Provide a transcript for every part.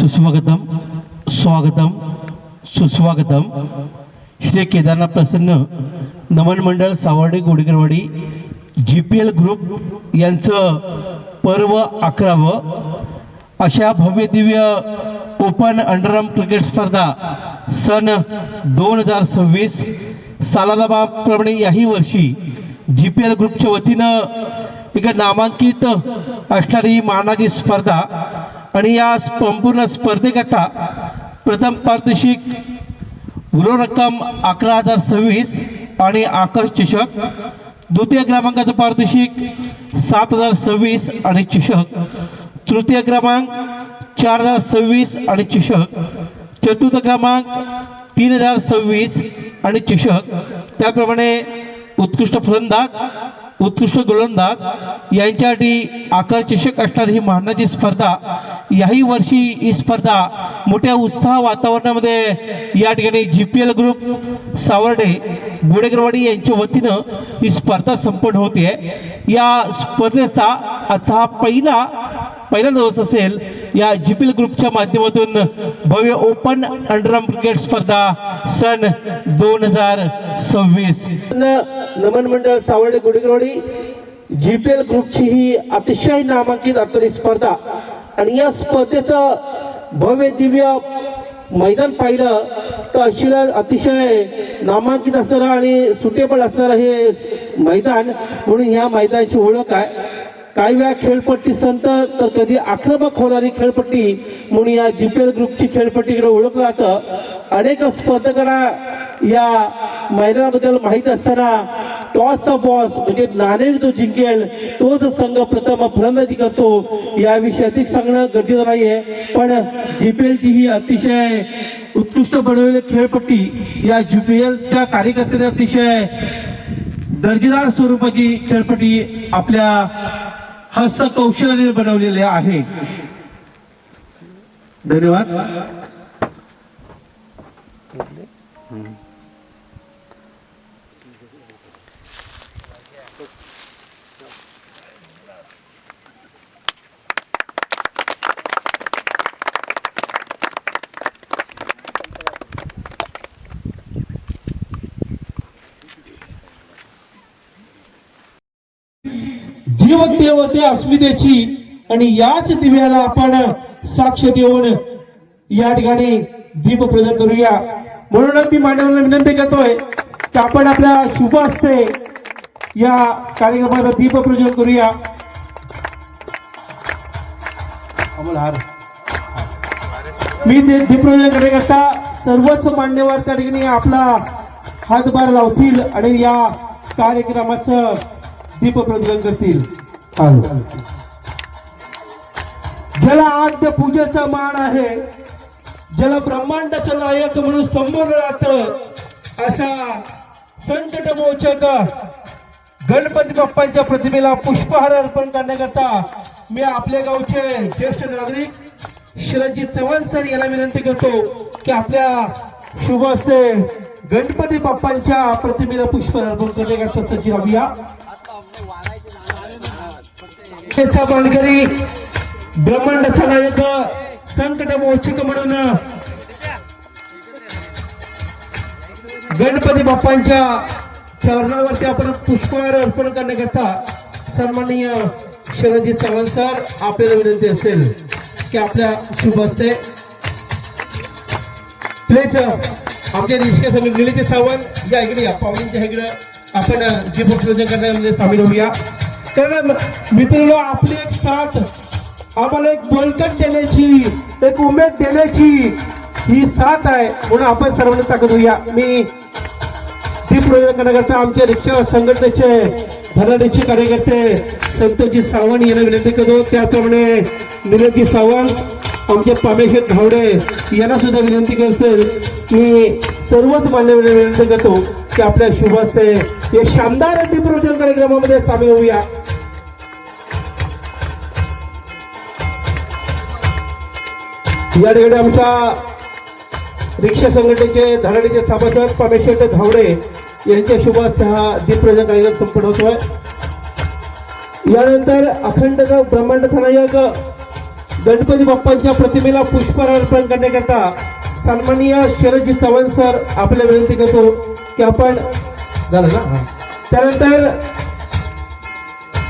सुस्वागतम स्वागतम सुस्वागतम. श्री केदारनाथ प्रसन्न नमन मंडळ Savarde Godgarwadi G P L group यांचं पर्व अकरावं. अशा भव्य दिव्य ओपन अंडरआर्म क्रिकेट स्पर्धा सन दोन हजार सव्वीस सालाबाप्रमाणे याही वर्षी जी पी एल ग्रुपच्या वतीनं एक नामांकित असणारी मानाची स्पर्धा आणि या संपूर्ण स्पर्धेकरता प्रथम पारितोषिक गृह रक्कम अकरा हजार सव्वीस आणि आकर्ष चषक द्वितीय क्रमांकाचं पारितोषिक सात हजार सव्वीस आणि चषक तृतीय क्रमांक चार हजार सव्वीस आणि चषक चतुर्थ क्रमांक तीन हजार सव्वीस आणि चषक त्याप्रमाणे उत्कृष्ट फलंदाज उत्कृष्ट गोलंदाज यांच्यासाठी आकर्षक असणारी ही मानाची स्पर्धा. याही वर्षी ही स्पर्धा मोठ्या उत्साह वातावरणामध्ये या ठिकाणी G P L group Savarde Gudegarwadi यांच्या वतीनं ही स्पर्धा संपन्न होते या स्पर्धेचा आजचा हा पहिला पहिला दिवस असेल. या जी पी एल ग्रुपच्या माध्यमातून भव्य ओपन अंडरआर्म क्रिकेट स्पर्धा सन दोन हजार सव्वीस. नमन मंडळ Savarde Gudegarwadi G P L ग्रुपची ही अतिशय नामांकित असणारी स्पर्धा. आणि या स्पर्धेचं भव्य दिव्य मैदान पाहिलं तर अशीला अतिशय नामांकित असणारं आणि सुटेबल असणारं हे मैदान म्हणून ह्या मैदानाची ओळख आहे. काही वेळा खेळपट्टी संत तर कधी आक्रमक होणारी खेळपट्टी म्हणून या जी पी एल ग्रुपची खेळपट्टीकडे ओळखलं जातं. अनेक स्पर्धकांना या मैदानाबद्दल माहीत असताना टॉसचा बॉस म्हणजे नाणेक जो जिंकेल तोच संघ प्रथम फलंदाजी करतो. याविषयी अधिक सांगणं गरजेचं नाही आहे पण जी पी एलची ही अतिशय उत्कृष्ट बनवलेली खेळपट्टी या जी पी एलच्या कार्यकर्त्यांनी अतिशय दर्जेदार स्वरूपाची खेळपट्टी आपल्या हस्तकौशल्याने बनवलेली आहे. धन्यवाद. जीव देवते अस्मितेची. आणि याच दिव्याला आपण साक्ष देऊन या ठिकाणी दीप प्रजन करूया. म्हणूनच मी मान्यवरांना विनंती करतोय की आपण आपल्या शुभ हस्ते या कार्यक्रमाला दीप प्रजन करूया. मी ते दीपप्रज्वलन करण्याकरता सर्वच मान्यवर त्या ठिकाणी आपला हातभार लावतील आणि या कार्यक्रमाचं दीपप्रज्वलन करतील. ज्याला आद्य पूजेचा मान आहे ज्याला ब्रह्मांडाचं नायक म्हणून संबोधलं जात असा संकट मोचक गणपती बाप्पांच्या प्रतिमेला पुष्पहार अर्पण करण्याकरता मी आपल्या गावचे ज्येष्ठ नागरिक शिरंजी चव्हाण सर यांना विनंती करतो की आपल्या शुभ हस्ते गणपती बाप्पांच्या प्रतिमेला पुष्पहार अर्पण करण्याकरता सज्ज राहूया. त्याचा बांधकरी ब्रह्मांडाचा नायक संकट मोचक म्हणून गणपती बाप्पांच्या चरणावरती आपण पुष्पहार अर्पण करण्याकरता सन्माननीय शरदजी चव्हाण सर आपल्याला विनंती असेल की आपल्या शुभ असते प्लेच आमच्या निष्क्रिय सगळे निलिती सावंत या इकडे या पाहुण्यांच्या इकडे आपण दीपपूजन करण्यामध्ये सामील होऊया. तर मित्रांनो आपली एक साथ आम्हाला एक बळकट देण्याची एक उमेद देण्याची ही साथ आहे. म्हणून आपण सर्वांनी ताकद होऊया मी दीपप्रयोजन करण्याकरता आमच्या रिक्षा संघटनेचे धनाडेचे कार्यकर्ते संतोषजी सावंत यांना विनंती करतो. त्याचप्रमाणे निरंजी सावंत आमचे पामेश्वर धावडे यांना सुद्धा विनंती करतो मी सर्वच मान्यवर विनंती करतो की आपल्या शुभास्ते या शानदार दीपप्रयोजन कार्यक्रमामध्ये सामील होऊया. या ठिकाणी आमच्या रिक्षा संघटनेचे धडाडीचे सभासद परमेश्वर धावडे यांच्या शुभ हस्ते हा दीपप्रजन कार्यक्रम संपन्न होतोय. यानंतर अखंड ब्रह्मांड नायक गणपती बाप्पांच्या प्रतिमेला पुष्पहार अर्पण करण्याकरता सन्माननीय शरदजी चव्हाण सर आपल्याला विनंती करतो की आपण झालं ना. त्यानंतर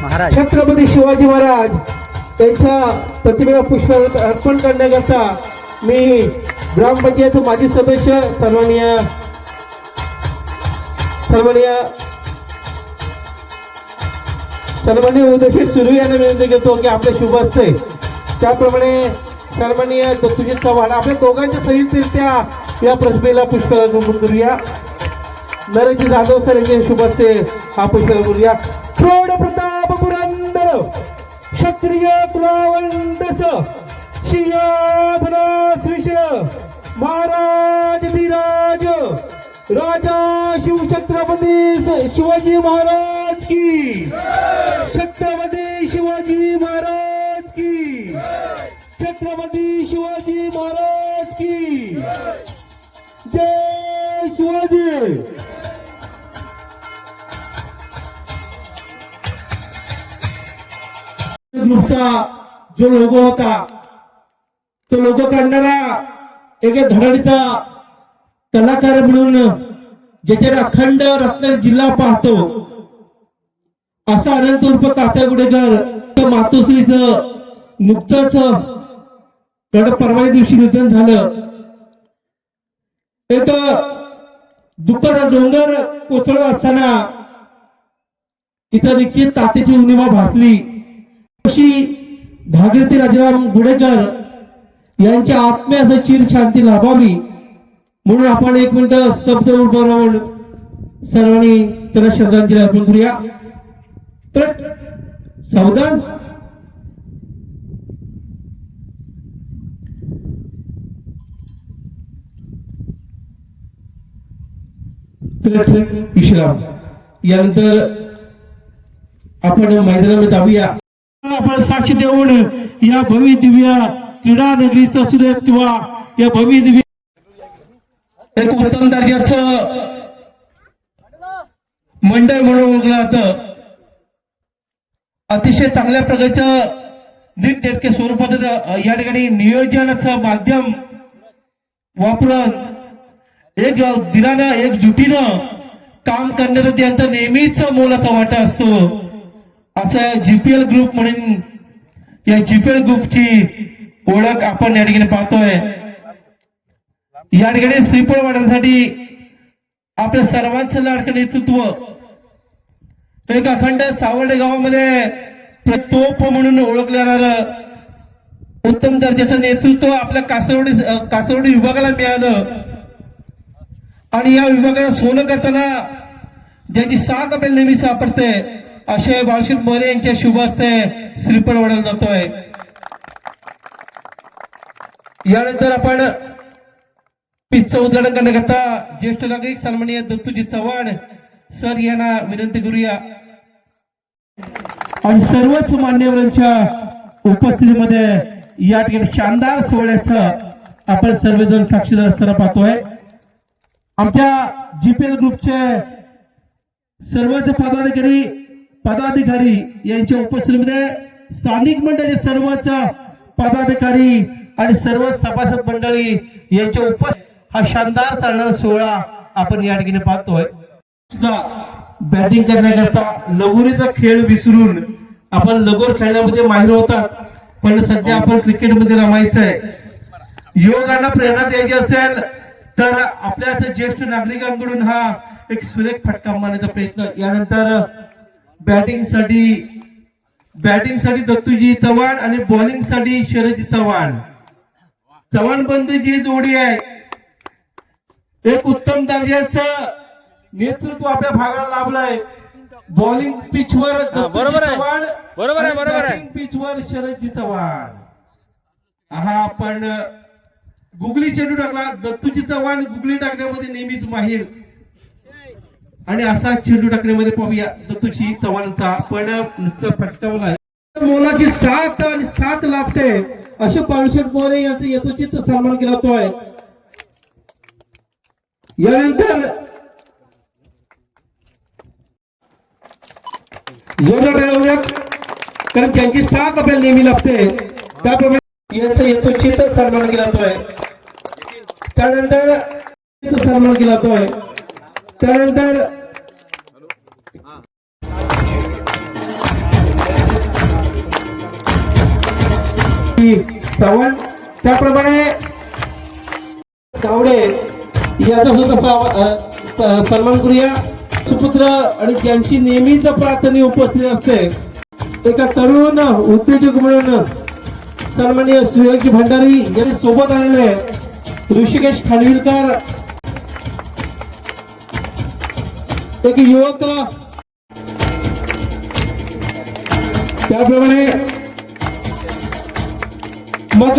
महाराज. छत्रपती शिवाजी महाराज त्यांच्या प्रतिमेला पुष्प अर्पण करण्याकरता मी ग्रामपंचायत माजी सदस्य सन्माननीय सन्माननीय सन्माननीय उदयशी सुरू यांना विनंती करतो की आपले शुभ असते त्याप्रमाणे सन्माननीय दत्तुजी चव्हाण आपल्या दोघांच्या संयुक्तरित्या या प्रतिमेला पुष्प अर्पण करूया. नरेंद्र जाधव सर यांचे शुभ असते हा पुष्प करूया. प्रौढ क्षत्रिय कुलावंदस महाराज विराज राजा शिवछत्रपती शिवाजी महाराज की। छत्रपती शिवाजी महाराज की। छत्रपती शिवाजी महाराज की। जय शिवाजी। ग्रुपचा जो लोगो होता तो लोगो काढणारा एका धडाडीचा कलाकार म्हणून ज्याच्यावर अखंड रत्नागिरी जिल्हा पाहतो असा अनंत उर्फ तात्या गुडेकर तर मातोश्रीचं नुकतंच कडक परवाच्या दिवशी निधन झालं. एक दुःखाचा डोंगर कोसळत असताना तिथं निश्चित तात्याची उणिवा भासली. अशी भागीरथी राजाराम गुडेकर यांच्या आत्म्याचं चिर शांती लाभावी म्हणून आपण एक मिनिट स्तब्ध उभं राहून सर्वांनी त्याला श्रद्धांजली अर्पण करूया. तर सावधान. विश्राम यानंतर आपण मैदानामध्ये जाऊया. आपण साक्ष देऊन या भव्य दिव्य क्रीडा नगरीच असू देत किंवा या भव्य दिव्य एक उत्तम दर्जाच मंडळ म्हणून ओळखलं जातं. अतिशय चांगल्या प्रकारचं नीटनेटके स्वरूपाचं या ठिकाणी नियोजनाचं माध्यम वापरून एक दिलानं एकजुटीनं काम करण्याचं त्यांचा नेहमीच मोलाचा वाटा असतो. असं जीपीएल ग्रुप म्हणून या जीपीएल ग्रुपची ओळख आपण या ठिकाणी पाहतोय. या ठिकाणी श्रीफळ वाढण्यासाठी आपल्या सर्वांचं लाडकं नेतृत्व. एक अखंड सावर्डे गावामध्ये प्रतोप म्हणून ओळखलं जाणारं उत्तम दर्जाचं नेतृत्व आपल्या कासरवडी कासरवडी विभागाला मिळालं. आणि या विभागाला सोनं करताना ज्याची साथ आपल्याला नेहमी सापडते असे बाळशेठ मोरे यांच्या शुभ हस्ते श्रीफळ वाढवला जातोय. यानंतर आपण पिचचं उद्घाटन करण्याकरता ज्येष्ठ नागरिक सन्माननीय दत्तूजी चव्हाण सर यांना विनंती करूया. आणि सर्वच मान्यवरांच्या उपस्थितीमध्ये या ठिकाणी शानदार सोहळ्याचं आपण सर्वजण साक्षीदार असताना पाहतोय. आमच्या जीपीएल ग्रुपचे सर्वच पदाधिकारी पदाधिकारी यांच्या उपस्थितीमध्ये स्थानिक मंडळी सर्वच पदाधिकारी आणि सर्व सभासद मंडळी यांच्या उपस्थित हा शानदार चालणारा सोहळा आपण या ठिकाणी पाहतोय. सुद्धा बॅटिंग करण्याकरता लगोरीचा खेळ विसरून आपण लगोर खेळण्यामध्ये माहिर होतात. पण सध्या आपण क्रिकेटमध्ये रमायचंय. युवकांना प्रेरणा द्यायची असेल तर आपल्याच ज्येष्ठ नागरिकांकडून हा एक सुरेख फटका मारण्याचा प्रयत्न. यानंतर बॅटिंगसाठी बॅटिंगसाठी दत्तूजी चव्हाण आणि बॉलिंगसाठी शरदजी चव्हाण. चव्हाण बंधूची जोडी आहे. एक उत्तम दर्जाचं नेतृत्व आपल्या भागाला लाभलंय. बॉलिंग पिचवर बरोबर आहे. चव्हाण बरोबर आहे, बरोबर आहे. पिचवर शरदजी चव्हाण. हा आपण गुगली चेंडू टाकला. दत्तूजी चव्हाण गुगली टाकण्यामध्ये नेहमीच माहीर. आणि असा चेंडू टाकण्यामध्ये पाहूया दत्तूची चव्हाणचा. पण नुसतं फटकावला मोलाची सात आणि सात लाभते असे पाळशेट मोरे यांचं यथोचित सन्मान केला जातोय. यानंतर कारण त्यांची साथ आपल्याला नेहमी लागते. त्याप्रमाणे यांचं यथोचित सन्मान केला जातोय. त्यानंतर सन्मान केला जातोय. त्यानंतर चव्हाण त्याप्रमाणे तावडे याचा सुद्धा सन्मान करूया सुपुत्र आणि ज्यांची नेहमीच प्रार्थना उपस्थित असते. एका तरुण उद्योजक म्हणून सन्माननीय सुयोगी भंडारी यांनी सोबत आलेले ऋषिकेश खानविलकर. एक युवक त्याप्रमाणे मग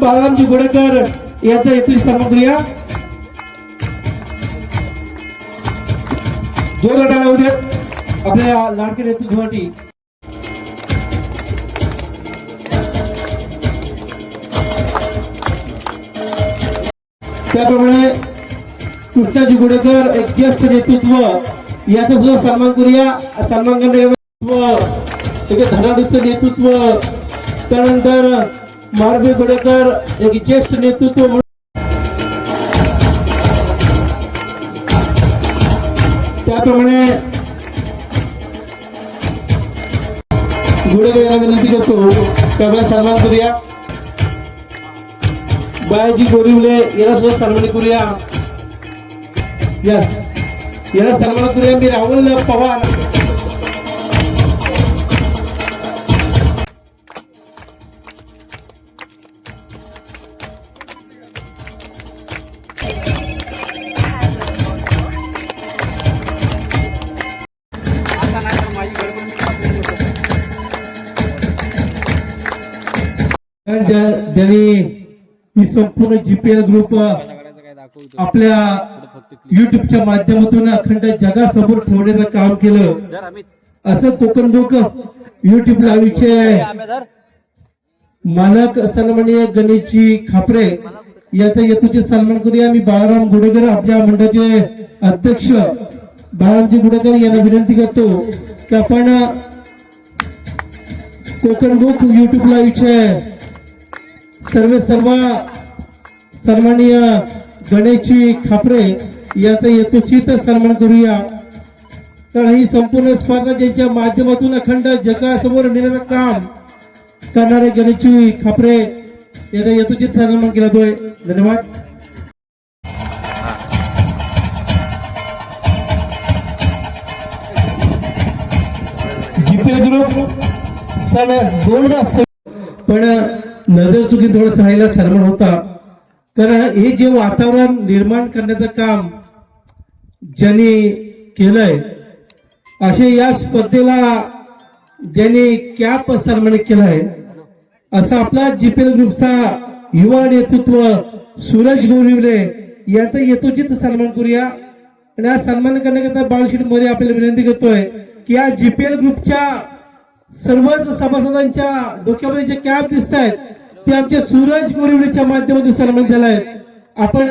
बाळरामजी गोडेकर याचा येथील सामग्रिया जोर गटाला उद्या आपल्या लाडके नेतृत्वासाठी त्याप्रमाणे कृष्णाजी गुडेकर एक ज्येष्ठ नेतृत्व. याचा सुद्धा सन्मान करूया. सन्मान करण्याचं एक नेतृत्व. त्यानंतर मारुती गुडेकर एक ज्येष्ठ नेतृत्व म्हणून. त्याप्रमाणे गोडेकर यांना विनंती करतो. त्यामुळे सन्मान करूया. बायाजी गोरिवले याला सुद्धा सन्मान करूया. या याला सन्मान करूया मी राहुल पवार. ज्यांनी ही संपूर्ण जीपीएल ग्रुप आपल्या युट्यूबच्या माध्यमातून अखंड जगासमोर ठेवण्याचं काम केलं. असं कोकण बुक युट्यूब लाईव्हचे मालक सन्माननीय गणेशजी खापरे याचा येतूचे सन्मान करूया. मी बाळाराम गुडेकर आपल्या मंडळाचे अध्यक्ष. बाळारामजी गुडेकर यांना विनंती करतो की आपण कोकण बुक युट्यूब लाईव्हचे सर्व सर्व सन्माननीय गणेशजी खापरे याचा यथोचित सन्मान करूया. कारण ही संपूर्ण स्पर्धा ज्यांच्या माध्यमातून अखंड जगासमोर नेण्याचं काम करणारे गणेशजी खापरे याचा यथोचित सन्मान केला जातोय. धन्यवाद. जीपे ग्रुप सन दोन हजार सव्वीस पण नजर चुकी थोडस राहायला सन्मान होता. कारण हे जे वातावरण निर्माण करण्याचं काम ज्यांनी केलंय असे या स्पर्धेला ज्यांनी कॅप सन्मानित केलाय असा आपला जीपीएल ग्रुपचा युवा नेतृत्व सूरज गोरिवले याचा यथोचित सन्मान करूया. आणि हा सन्मान करण्याकरता बाळशीट मोरे आपल्याला विनंती करतोय की या जीपीएल ग्रुपच्या सर्वच सभासदांच्या डोक्यामध्ये जे कॅप दिसत आहेत ते आमच्या सूरज गोरिवलेच्या माध्यमातून सन्मान झालाय आपण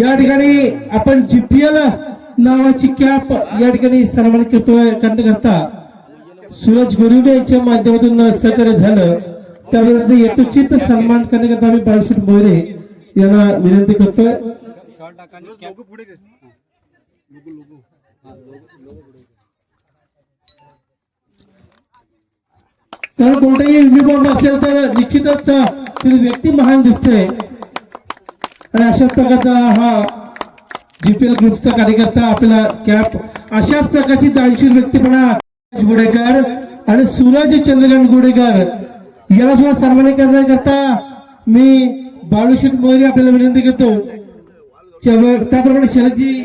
या ठिकाणी आपण जीपीएल नावाची कॅप या ठिकाणी सन्मान करतोय. करता सूरज गोरिवडे यांच्या माध्यमातून सहकार्य झालं. त्यावेळेस यथोचित सन्मान करण्याकरता आम्ही बाळशेठ मोरे यांना विनंती करतोय. कारण कोणताही युनिफॉर्म असेल तर निश्चितच व्यक्ती महान दिसते आणि अशा प्रकारचा हा डी पी एल ग्रुपचा कार्यकर्ता आपला कॅप अशाच प्रकारची दानशीर व्यक्तीपणा गुडेकर आणि सूरज चंद्रकांत गुडेकर याला सुद्धा सन्मानित करण्याकरता मी बाळूशेठ मोहरी आपल्याला विनंती करतो. त्याप्रमाणे शरदजी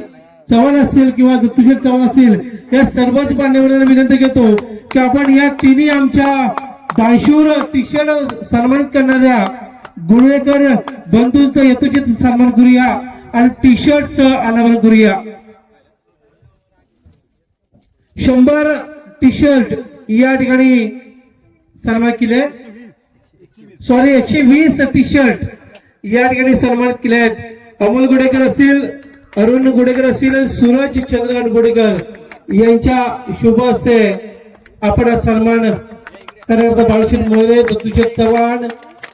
चव्हाण असतील किंवा दत्तुशेठ चव्हाण असतील या सर्वच मान्यवरांना विनंती करतो की आपण या तिन्ही आमच्या दानशूर तीक्षण सन्मानित करणाऱ्या गुळवेकर बंधूंचा यथोचित सन्मान करूया आणि टी शर्टचं अनावरण करूया. शंभर टी शर्ट या ठिकाणी सन्मान केले. सॉरी एकशे वीस टी शर्ट या ठिकाणी सन्मानित केले. आहेत अमोल गोडेकर असतील अरुण गोडेकर असतील सूरज चंद्रकांत गोडेकर यांच्या शुभ हस्ते आपण सन्मान करण्याकरता बाळशील मोरे दत्तूशेठ चव्हाण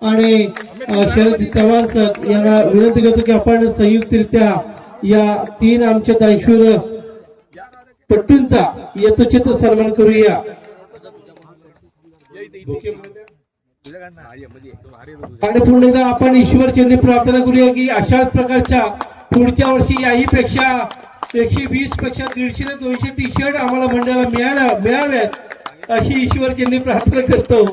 आणि शरद चव्हाण सर यांना विनंती करतो की आपण संयुक्तरित्या या तीन आमच्या दायशूर पट्टूंचा यथोचित सन्मान करूया. आणि पुन्हा एकदा आपण ईश्वर चरणी प्रार्थना करूया की अशाच प्रकारच्या पुढच्या वर्षी याही पेक्षा एकशे वीसपेक्षा दीडशे ते दोनशे टी शर्ट आम्हाला मंडळाला मिळाल्या मिळाव्यात अशी ईश्वर चरणी प्रार्थना करतो.